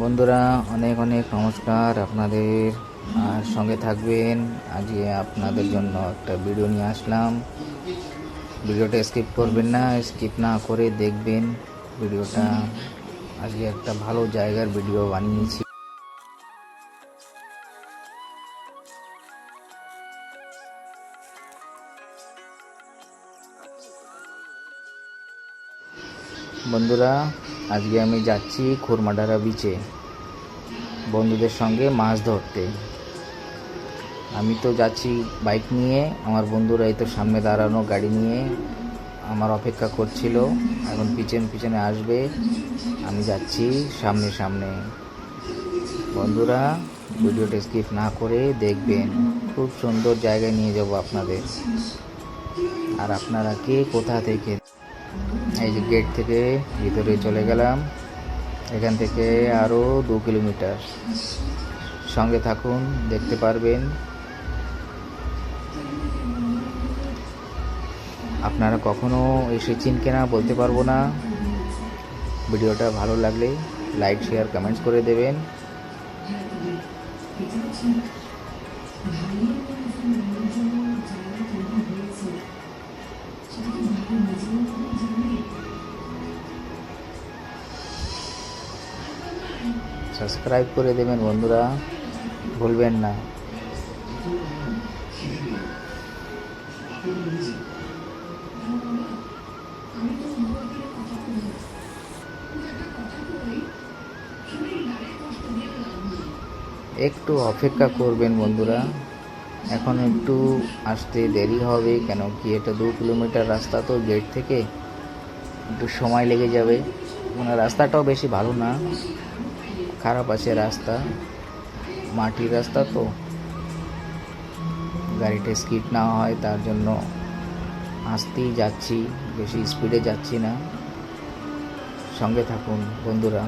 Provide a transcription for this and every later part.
বন্ধুরা, অনেক অনেক নমস্কার আপনাদের। আর সঙ্গে থাকবেন। আজকে আপনাদের জন্য একটা ভিডিও নিয়ে আসলাম। ভিডিওটা স্কিপ করবেন না স্কিপ না করে দেখবেন ভিডিওটা আজকে একটা ভালো জায়গার ভিডিও বানিয়েছি। বন্ধুরা আজকে আমি যাচ্ছি খুরমাডারা বিচে বন্ধুদের সঙ্গে মাছ ধরতে। আমি তো যাচ্ছি বাইক নিয়ে, আমার বন্ধুরা এই তো সামনে দাঁড়ানো গাড়ি নিয়ে। আমার অপেক্ষা করছিল, এখন পিছন পিছনে আসবে। আমি যাচ্ছি সামনে সামনে। বন্ধুরা, ভিডিওটা স্কিপ না করে দেখবেন। খুব সুন্দর জায়গায় নিয়ে যাব আপনাদের। আর আপনারা কে, কোথা থেকে? এই যে গেট থেকে ভিতরে চলে গেলাম। এখান থেকে আরও দু কিলোমিটার। সঙ্গে থাকুন, দেখতে পারবেন। আপনারা কখনো এসেছেন কিনা বলতে পারব না। ভিডিওটা ভালো লাগলে লাইক শেয়ার কমেন্টস করে দেবেন। সাবস্ক্রাইব করে দেবেন, বন্ধুরা। ভুলবেন না। একটু অপেক্ষা করবেন, বন্ধুরা। এখন একটু আসতে দেরি হবে, কেন কি এটা দু কিলোমিটার রাস্তা তো গেট থেকে। একটু সময় লেগে যাবে। মানে রাস্তাটাও বেশি ভালো না। খারাপ আছে রাস্তা, মাটির রাস্তা তো। গাড়িটা স্কিড না হয়, তার জন্য আসতেই যাচ্ছি, বেশি স্পিডে যাচ্ছি না। সঙ্গে থাকুন বন্ধুরা।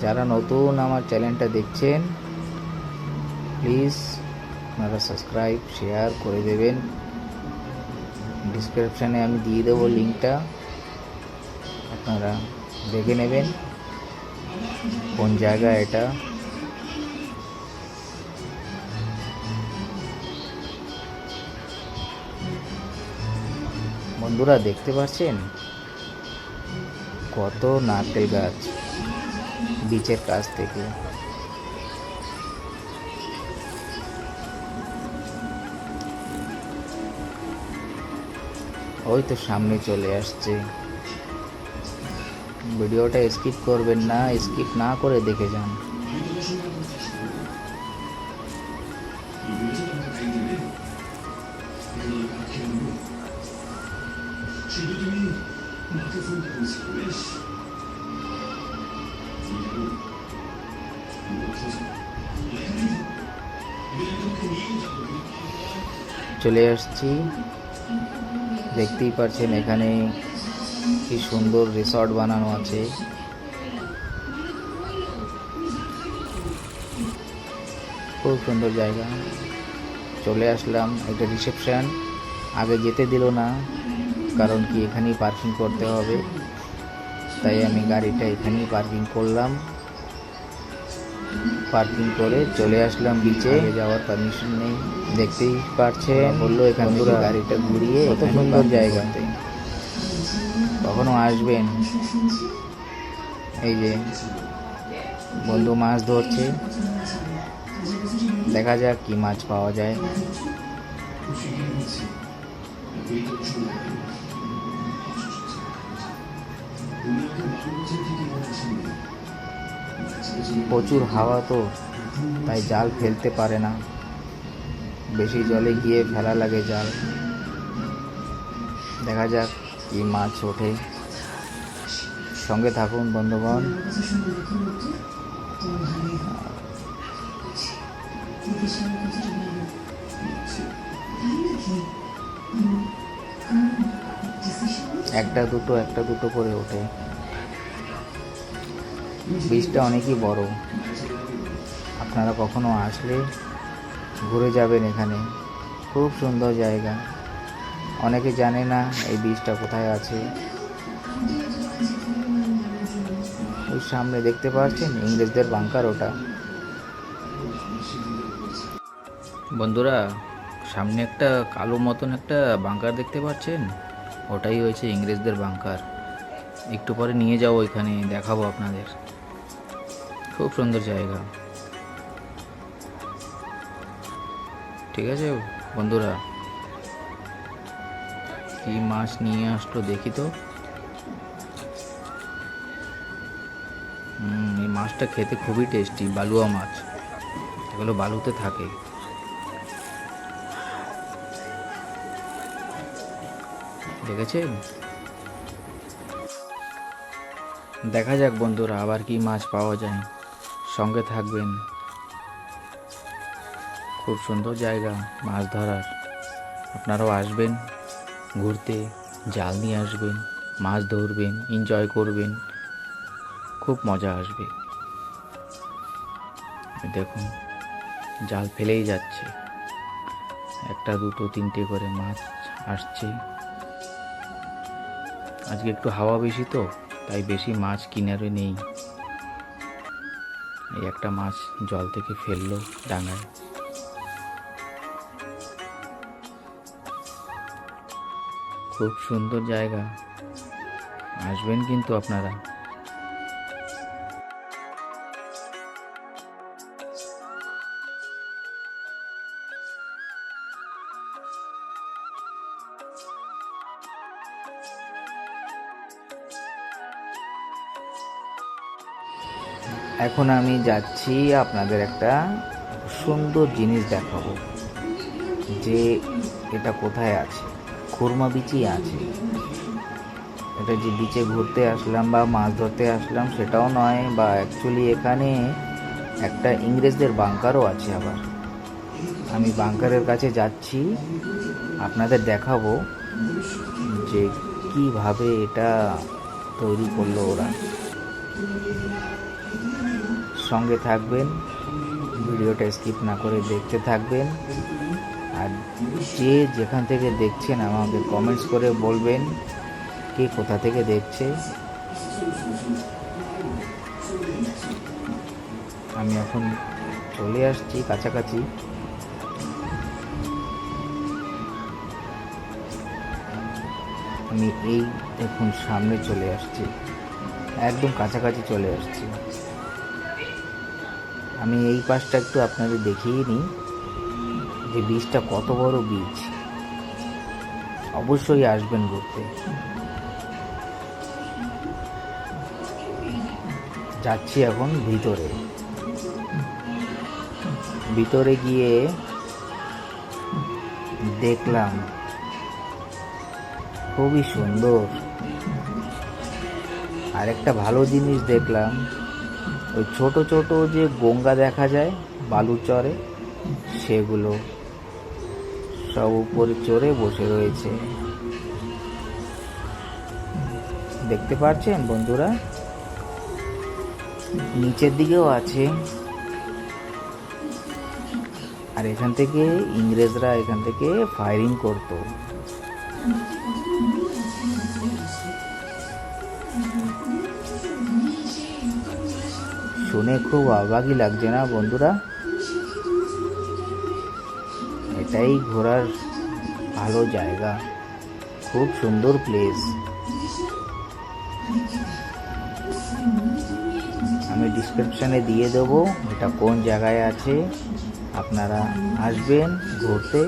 যারা নতুন আমার চ্যানেলটা দেখছেন, প্লিজ আপনারা সাবস্ক্রাইব, শেয়ার করে দেবেন। ডিসক্রিপশানে আমি দিয়ে দেবো লিঙ্কটা। আপনারা দেখে নেবেন কোন জায়গা এটা। বন্ধুরা, দেখতে পাচ্ছেন? কত নারকেল গাছ বিচের কাছ থেকে। ওই তো সামনে চলে আসছে। ভিডিওটা স্কিপ করবেন না স্কিপ না করে দেখে যান। চলে আসছি। দেখতেই পাচ্ছেন এখানে কি সুন্দর রিসর্ট বানানো আছে। খুব সুন্দর জায়গা। চলে আসলাম একটা রিসেপশন। আগে যেতে দিল না কারণ কি এখানেই পার্কিং করতে হবে। তাই আমি গাড়িটা এখানেই পার্কিং করলাম। পার্কিং করে চলে আসলাম বিচে যাওয়ার পারমিশন নেই। দেখতেই পারছেন বলল এখান থেকে গাড়িটা ঘুরিয়ে কত সুন্দর জায়গাতে কখনো আসবেন? এই যে বন্ধু মাছ ধরছে। দেখা যাক কি মাছ পাওয়া যায়। প্রচুর হাওয়া তো, তাই জাল ফেলতে পারে না। বেশি জলে গিয়ে ফেলা লাগে জাল। দেখা যাক। কি মাছ ওঠে। সঙ্গে থাকুন, বন্ধুগণ। একটা দুটো একটা দুটো করে ওঠে। বীজটা অনেকই বড়। আপনারা কখনো আসলে ঘুরে যাবেন এখানে। খুব সুন্দর জায়গা। অনেকে জানে না এই বীজটা কোথায় আছে। ওই সামনে দেখতে পাচ্ছেন ইংরেজদের বাংকার ওটা। বন্ধুরা, সামনে একটা কালো মতন একটা বাংকার দেখতে পাচ্ছেন? ওটাই হয়েছে ইংরেজদের বাংকার। একটু পরে নিয়ে যাব ওইখানে দেখাবো আপনাদের। খুব সুন্দর জায়গা। ঠিক আছে বন্ধুরা কি মাছ নিয়ে আসলো দেখি তো। এই মাছটা খেতে খুবই টেস্টি, বালুয়া মাছ। এগুলো বালুতে থাকে। দেখেছেন দেখা যাক বন্ধুরা, আবার কি মাছ পাওয়া যায়। সঙ্গে থাকবেন। খুব সুন্দর জায়গা মাছ ধরার। আপনারাও আসবেন। ঘুরতে, জাল নিয়ে আসবেন, মাছ ধরবেন এনজয় করবেন, খুব মজা আসবে। দেখুন, জাল ফেলেই যাচ্ছে। একটা, দুটো, তিনটে করে মাছ আসছে। আজকে একটু হাওয়া বেশি তো, তাই বেশি মাছ কিনারে নেই। এই একটা মাছ জল থেকে ফেলল ডাঙায়। খুব সুন্দর জায়গা। আসবেন কিন্তু আপনারা। এখন আমি যাচ্ছি আপনাদের একটা সুন্দর জিনিস দেখাবো। যে এটা কোথায় আছে? খুরমা বিচই আছে। এটা যে বিচে ঘুরতে আসলাম বা মাছ ধরতে আসলাম সেটাও নয়, বা অ্যাকচুয়ালি এখানে একটা ইংরেজদের বাংকারও আছে আবার। আমি বাংকারের কাছে যাচ্ছি, আপনাদের দেখাবো যে কীভাবে এটা তৈরি করল ওরা। সঙ্গে থাকবেন, ভিডিওটা স্কিপ না করে দেখতে থাকবেন। আর যে যেখান থেকে দেখছেন আমাকে কমেন্টস করে বলবেন কে কোথা থেকে দেখছে। আমি এখন চলে আসছি কাছাকাছি। আমি এই দেখুন সামনে চলে আসছি। একদম কাছাকাছি চলে আসছি। আমি এই পাশটা একটু আপনাদের দেখিয়ে নিই। যে বীজটা কত বড় বীজ? অবশ্যই আসবেন ঘুরতে। যাচ্ছি এখন ভিতরে। ভিতরে গিয়ে দেখলাম, খুবই সুন্দর। আর একটা ভালো জিনিস দেখলাম, ওই ছোট ছোট যে গঙ্গা দেখা যায় বালুর চরে সেগুলো। সব উপরে চড়ে বসে রয়েছে। দেখতে পাচ্ছেন বন্ধুরা? নিচের দিকেও আছে। আর এখান থেকে ইংরেজরা এখান থেকে ফায়ারিং করতো। শুনে খুব অবাকই লাগছে না বন্ধুরা? এটাই ঘোরার ভালো জায়গা। খুব সুন্দর প্লেস আমি ডিসক্রিপশানে দিয়ে দেবো এটা কোন জায়গায় আছে। আপনারা আসবেন ঘুরতে।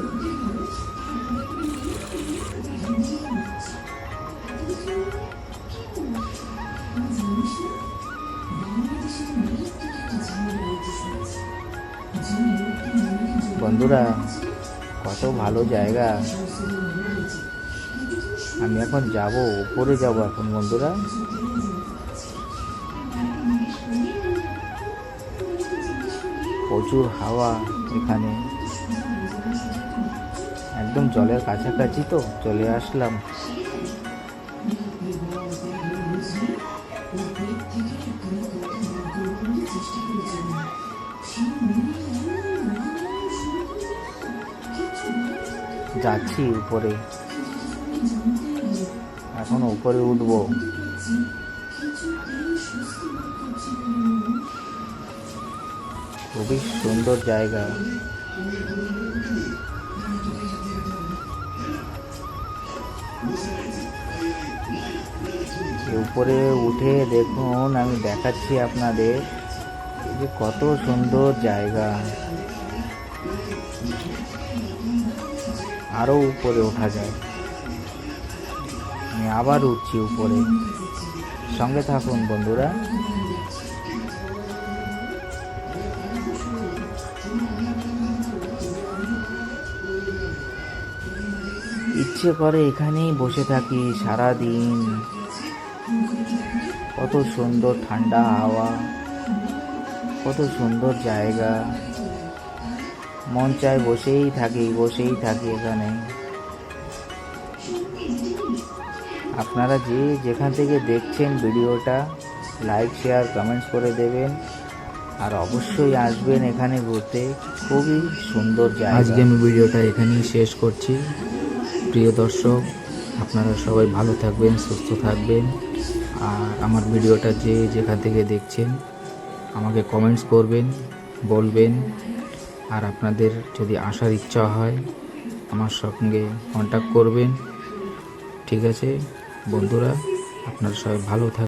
বন্ধুরা কত ভালো জায়গা। আমি এখন যাব, উপরে যাব এখন বন্ধুরা। প্রচুর হাওয়া এখানে। একদম জলের কাছাকাছি তো, চলে আসলাম। যাচ্ছি উপরে। এখন উপরে উঠব। খুবই সুন্দর জায়গা। উপরে উঠে দেখুন, আমি দেখাচ্ছি আপনাদের যে কত সুন্দর জায়গা। আরও উপরে ওঠা যায়। আমি আবার উঠছি উপরে। সঙ্গে থাকুন, বন্ধুরা। ইচ্ছে করে এখানেই বসে থাকি সারা দিন কত সুন্দর ঠান্ডা হাওয়া, কত সুন্দর জায়গা। মন চায় বসেই থাকি বসেই থাকি এখানে। আপনারা যে যেখান থেকে দেখছেন ভিডিওটা, লাইক, শেয়ার কমেন্টস করে দেবেন। আর অবশ্যই আসবেন এখানে ঘুরতে। খুবই সুন্দর জায়গা। আজকে আমি ভিডিওটা এখানেই শেষ করছি। প্রিয় দর্শক, আপনারা সবাই ভালো থাকবেন, সুস্থ থাকবেন। আর আমার ভিডিওটা যে যেখান থেকে দেখছেন, আমাকে কমেন্টস করবেন, বলবেন। আর আপনাদের যদি আসার ইচ্ছা হয়, আমার সঙ্গে কন্ট্যাক্ট করবেন। ঠিক আছে? বন্ধুরা, আপনারা সবাই ভালো থাকবেন